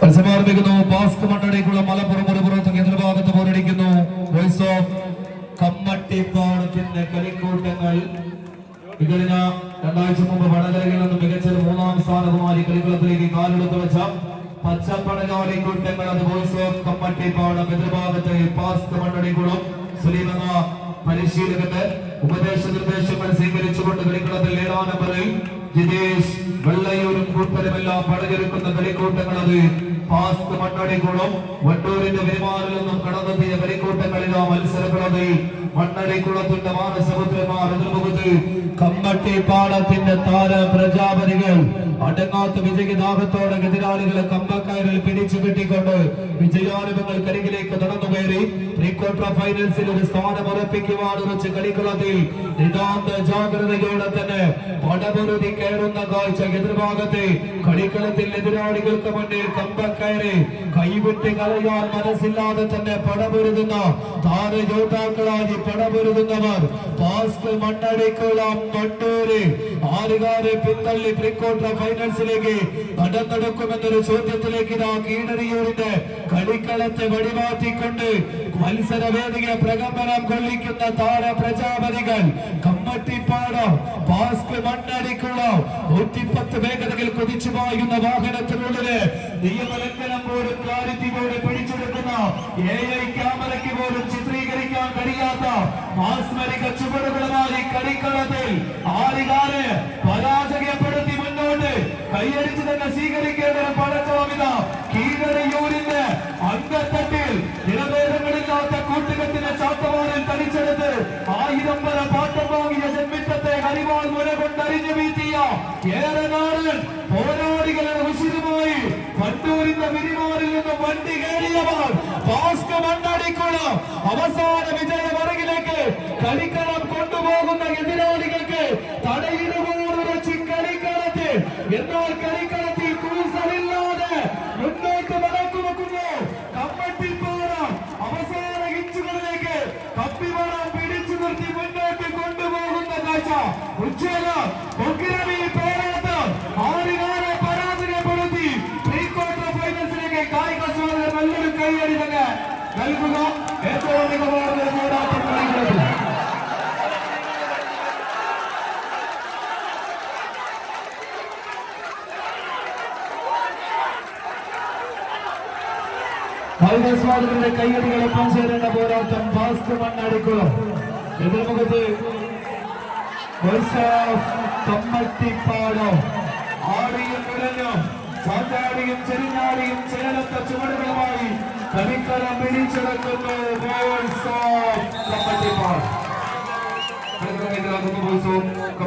മത്സരമാരംഭിക്കുന്നു bask Malappuram ഒരു പുറത്ത് എതിർഭാഗത്ത് പോരടിക്കുന്നു voice of കമ്മട്ടിപ്പാടത്തിന്റെ കളിക്കൂട്ടങ്ങൾ. ഇകളിന രണ്ടാഴ്ച മുമ്പ് വടലകളിൽ നിന്ന് മികച്ച മൂന്നാം സ്ഥാനവുമായി കളിക്കളത്തിലേക്ക് കാലെടുത്തു വെച്ച പച്ചപ്പടകാടി കൂട്ടങ്ങൾ. അത് വോയിസ് ഓഫ് കമ്മട്ടിപ്പാടം എതിർഭാഗത്ത് ബാസ്ക് മണ്ണടിക്കുളം സുലീമെന്ന പരിശീലകന്റെ ഉപദേശ നിർദ്ദേശങ്ങൾ സ്വീകരിച്ചുകൊണ്ട് കളിക്കളത്തിൽ ഏഴാം നമ്പറിൽ ജിതേഷ് വെള്ളയൂരും കൂട്ടരുമെല്ലാം പടകെടുക്കുന്ന കളിക്കൂട്ടങ്ങൾ പാസ്ക് മണ്ണടിക്കുളം വണ്ടൂരിന്റെ പെരുമാറിൽ നിന്നും കടന്നെത്തിയ കളിക്കൂട്ടങ്ങളിലോ മത്സരങ്ങളത് മണ്ണടിക്കുളത്തിന്റെ മാനസമുദ്രമാർ എതിർമുഖത്ത് കമ്മട്ടി പാടത്തിന്റെ താര പ്രജാപതികൾ. അടങ്ങാത്ത വിജയദാഹത്തോടെ എതിരാളികളെ കമ്പക്കയറിൽ പിടിച്ചു കെട്ടിക്കൊണ്ട് വിജയാനുഭവങ്ങൾ കരികിലേക്ക് നടന്നു കയറി പ്രീ ക്വാർട്ടർ ഫൈനൽസിൽ ഒരു സ്ഥാനം ഉറപ്പിക്കുവാൻ ഉറച്ച് കളിക്കളത്തിൽ നിതാന്ത ജാഗ്രതയോടെ തന്നെ പടപുരുതി കയറുന്ന കാഴ്ച എതിർഭാഗത്തെ കളിക്കളത്തിൽ എതിരാളികൾക്ക് മുന്നിൽ കമ്പക്കയറി കൈവിട്ട് കളയാൻ മനസ്സില്ലാതെ തന്നെ പടപൊരുതുന്ന താരയോദ്ധാക്കളായി പടപൊരുതുന്നവർ. പാസ്കൽ മണ്ണടിക്കുളം മണ്ണൂര്. ആറുകാരെ പിന്തള്ളി പ്രീ ക്വാർട്ടർ ഫൈനൽസിലേക്ക് കടന്നെടുക്കുമെന്നൊരു ചോദ്യത്തിലേക്ക് ഇതാ കീഴരിയൂരിന്റെ കളിക്കളത്തെ വഴിമാറ്റിക്കൊണ്ട് മത്സരവേദിയെ പ്രകമ്പനം കൊള്ളിക്കുന്ന താര പ്രജാപതികൾ. കമ്മട്ടിപ്പാടം പാസ്ക് മണ്ണടിക്കൊള്ളാം നൂറ്റിപ്പത്ത് വേഗതകൾ കുതിച്ചു പായുന്ന വാഹനത്തിനുള്ളിൽ നിയമലംഘനം പോലും ക്ലാരിറ്റിയോടെ പിടിച്ചെടുക്കുന്ന. എ ഐ ക്യാമറയ്ക്ക് പോലും ചിത്രീകരിക്കാൻ കഴിയാത്ത മാസ്മരിക ചുവടുകളുമായി കളിക്കളത്തിൽ ആരുകാരെ പരാജയപ്പെടുത്തി മുന്നോട്ട്. കൈയടിച്ച് തന്നെ സ്വീകരിക്കേണ്ട ഒരു പടക്കമിത കീഴറിയൂരിന്റെ അംഗത്തട്ടിൽ. നിലവേദങ്ങളില്ലാത്ത കൂട്ടുകെട്ടിനെ ചാത്തവാറിൽ തടിച്ചെടുത്ത് ആയിരം വര കരിവാൾ മുര കൊണ്ടറിഞ്ഞു വീഴ്ത്തിയ ഏറെ നാളൻ പോരാളികളുടെ ഉശിരുമായി വണ്ടൂരിന്റെ വിരിമാറിൽ നിന്ന് വണ്ടി കയറിയവർ ഭാസ്ക മണ്ണടിക്കുള്ള അവസാന വിജയമറികിലേക്ക് കളിക്കളം കൊണ്ടുപോകുന്ന എതിരാളികൾക്ക് തടയിടുപോലുറച്ച് കളിക്കളത്തിൽ എന്നാൽ ഉജ്ജ്വല ഉഗ്രമി പോരാട്ടം ആറുകാരെ പരാജയപ്പെടുത്തി പ്രീ ക്വാർട്ടർ ഫൈനൽസിലേക്ക് കായിക സ്വാഗതം നല്ലൊരു കൈയടി തന്നെ നൽകുക ഏറ്റവും മികവാർന്ന ഒരു പോരാട്ടം കളിക്കുന്നത് കായികസ്വാദത്തിന്റെ കയ്യടികളൊപ്പം ചേരേണ്ട പോരാട്ടം ഭാസ്ക് മണ്ണടിക്കുളം എതിർമുഖത്ത് കമ്മട്ടിപ്പാടം ആടിയും കുരഞ്ഞും ചാറ്റാടിയും ചെരിഞ്ഞാടിയും ചേലത്ത ചുവടുകളുമായി കളിക്കളം പിടിച്ചെടുക്കുന്നു ബോൾസ്